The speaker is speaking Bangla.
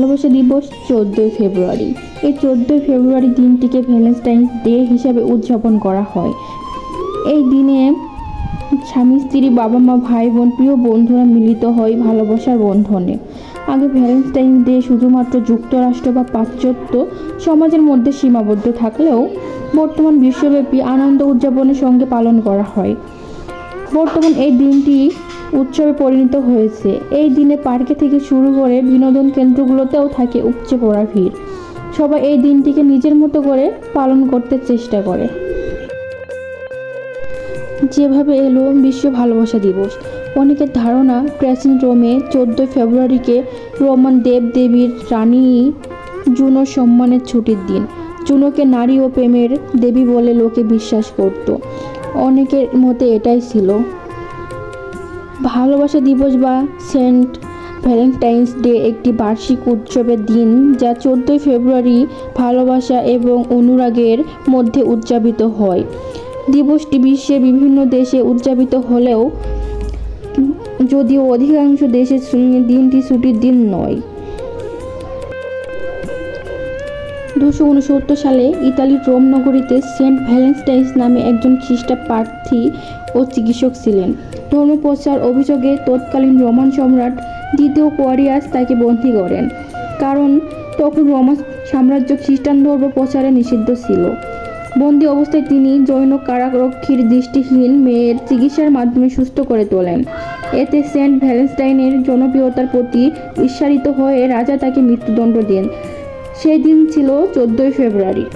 ভালোবাসা দিবস চোদ্দোই ফেব্রুয়ারি। এই চোদ্দোই ফেব্রুয়ারি দিনটিকে ভ্যালেন্টাইন্স ডে হিসাবে উদযাপন করা হয়। এই দিনে স্বামী, স্ত্রী বাবা মা ভাই বোন প্রিয় বন্ধুরা মিলিত হয় ভালোবাসার বন্ধনে। আগে ভ্যালেন্টাইন্স ডে শুধুমাত্র যুক্তরাষ্ট্র বা পাশ্চাত্য সমাজের মধ্যে সীমাবদ্ধ থাকলেও বর্তমান বিশ্বব্যাপী আনন্দ উদযাপনের সঙ্গে পালন করা হয়। বর্তমান এই দিনটি উৎসবে পরিণত হয়েছে। এই দিনে পার্কে থেকে শুরু করে বিনোদন কেন্দ্রগুলোতেও থাকে উপচে পড়া ভিড়। সবাই এই দিনটিকে নিজের মতো করে পালন করতে চেষ্টা করে। যেভাবে এলো বিশ্ব ভালোবাসা দিবস, অনেকের ধারণা প্রাচীন রোমে চোদ্দোই ফেব্রুয়ারিকে রোমান দেব দেবীর রানী জুনো সম্মানের ছুটির দিন। জুনোকে নারী ও প্রেমের দেবী বলে লোকে বিশ্বাস করত। অনেকের মতে এটাই ছিল। ভালোবাসা দিবস বা সেন্ট ভ্যালেন্টাইন্স ডে একটি বার্ষিক উৎসবের দিন যা চোদ্দোই ফেব্রুয়ারি ভালোবাসা এবং অনুরাগের মধ্যে উদযাপিত হয়। দিবসটি বিশ্বের বিভিন্ন দেশে উদযাপিত হলেও যদিও অধিকাংশ দেশের দিনটি ছুটির দিন নয়। দুশো উনসত্তর সালে ইতালির রোম নগরীতে সেন্ট ভ্যালেন্টাইন্স নামে একজন খ্রিস্টান প্রার্থী ও চিকিৎসক ছিলেন। ধর্মপ্রচার অভিযোগে তৎকালীন রোমান সম্রাট দ্বিতীয় কোয়ারিয়াস তাকে বন্দী করেন, কারণ তখন রোমান সাম্রাজ্য খ্রিস্টান ধর্ম প্রচারে নিষিদ্ধ ছিল। বন্দি অবস্থায় তিনি জৈন কারারক্ষীর দৃষ্টিহীন মেয়ের চিকিৎসার মাধ্যমে সুস্থ করে তোলেন। এতে সেন্ট ভ্যালেন্টাইনের জনপ্রিয়তার প্রতি ঈর্ষারিত হয়ে রাজা তাকে মৃত্যুদণ্ড দেন। সেই দিন ছিল চোদ্দোই ফেব্রুয়ারি।